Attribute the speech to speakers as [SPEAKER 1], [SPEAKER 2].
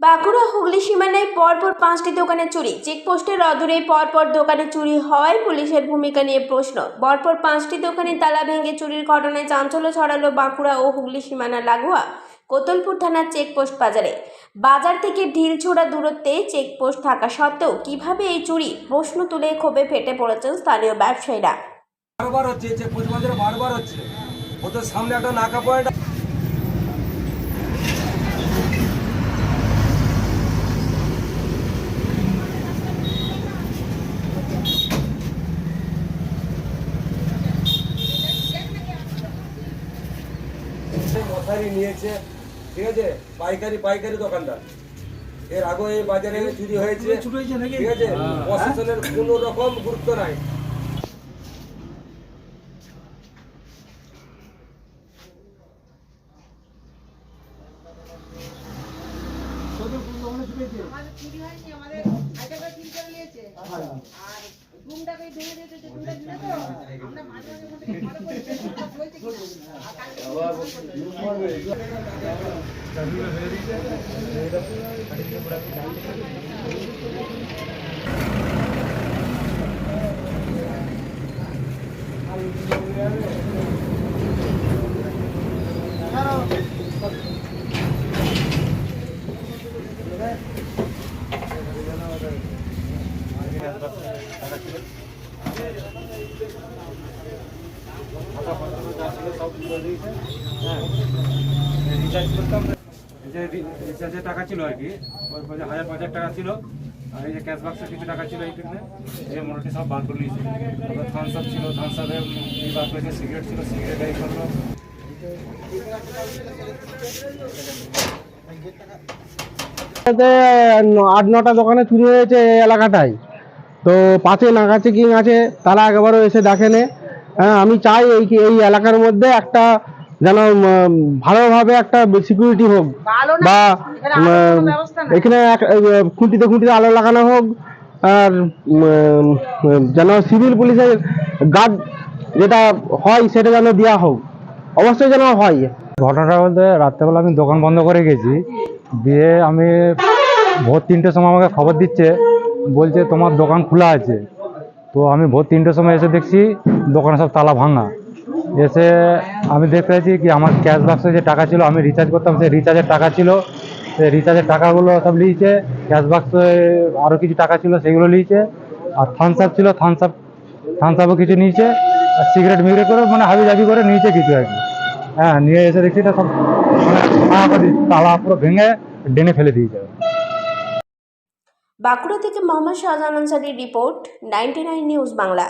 [SPEAKER 1] বাঁকুড়া হুগলি সীমানায় পরপর পাঁচটি দোকানে চুরি। চেকপোস্টের অদূরে পরপর দোকানে চুরি হওয়ায় পুলিশের ভূমিকা নিয়ে প্রশ্ন। পরপর পাঁচটি দোকানে তালা ভেঙে চুরির ঘটনায় চাঞ্চল্য ছড়ালো বাঁকুড়া ও হুগলি সীমানা লাগোয়া কোতলপুর থানার চেকপোস্ট বাজারে। বাজার থেকে ঢিলছোড়া দূরত্বে চেকপোস্ট থাকা সত্ত্বেও কীভাবে এই চুরি? প্রশ্ন তুলে ক্ষোভে ফেটে পড়েছেন স্থানীয় ব্যবসায়ীরা।
[SPEAKER 2] বারবার হচ্ছে চেক পোস্ট বাজারে বারবার হচ্ছে। ওদের সামনে একটা নাকা পয়েন্ট মশারি নিয়েছে ঠিক আছে? পাইকারি পাইকারি দোকানদার। এর আগে এই বাজারে চুরি হয়েছে ঠিক আছে? প্রশাসনের কোনো রকম গুরুত্ব নাই।
[SPEAKER 3] আমাদের চুরি হয়নি আমাদের আইটাকে চুরি করে নিয়েছে। আর ঘুমটাকে ভেঙে দিয়েছে যে রুমটা ছিল তো আমরা মাঝে মাঝে থেকে ফলো করি হয়েছে কিনা? আর কালকে ফোন করি।
[SPEAKER 4] রিচার্জ করতাম যে রিচার্জের টাকা ছিল আর কি। হাজার পাঁচ টাকা ছিল। আর এই যে ক্যাশ বাক্সে কিছু টাকা ছিল এইখানে এই মোটামুটি সব বার করে নিয়েছে। থামস আপ ছিল থামস আপে বার করেছে সিগারেট ছিল সিগারেট এই করল।
[SPEAKER 5] আট, নটা দোকানে চুরি হয়েছে এলাকাটায়। তো পাশে নাগা চেকিং আছে তারা একবারও এসে দেখেনে। হ্যাঁ আমি চাই এই এই এলাকার মধ্যে একটা যেন ভালোভাবে একটা সিকিউরিটি হোক। বা এখানে এক- খুঁটিতে খুঁটিতে আলো লাগানো হোক আর যেন সিভিল পুলিশের গার্ড যেটা হয় সেটা যেন দেওয়া হোক। অবশ্যই যেন হয়।
[SPEAKER 4] ঘটনাটা বলতে রাত্রেবেলা আমি দোকান বন্ধ করে গেছি। দিয়ে আমি ভোর তিনটের সময় আমাকে খবর দিচ্ছে বলছে, তোমার দোকান খোলা আছে। তো আমি ভোর তিনটের সময় এসে দেখছি দোকানে সব তালা ভাঙা। এসে আমি দেখতে পাচ্ছি কি, আমার ক্যাশ বাক্সে যে টাকা ছিল, আমি রিচার্জ করতাম, সেই রিচার্জের টাকা ছিল। সেই রিচার্জের টাকাগুলো সব নিয়েছে ক্যাশ বাক্সে আরও কিছু টাকা ছিল, সেগুলো নিয়েছে আর থামস আপ ছিল থামস আপ থামস আপও কিছু নিয়েছে। আর সিগারেট মিগারেট করে মানে হাবি জাবি করে নিয়েছে কিছু আর কি। হ্যাঁ নিয়ে এসে দেখছি এটা সব মানে তালা পুরো ভেঙে ডেনে ফেলে দিয়েছে।
[SPEAKER 1] বাঁকুড়া থেকে মোহাম্মদ শাহজাহান আনসারির রিপোর্ট নাইনটি নিউজ বাংলা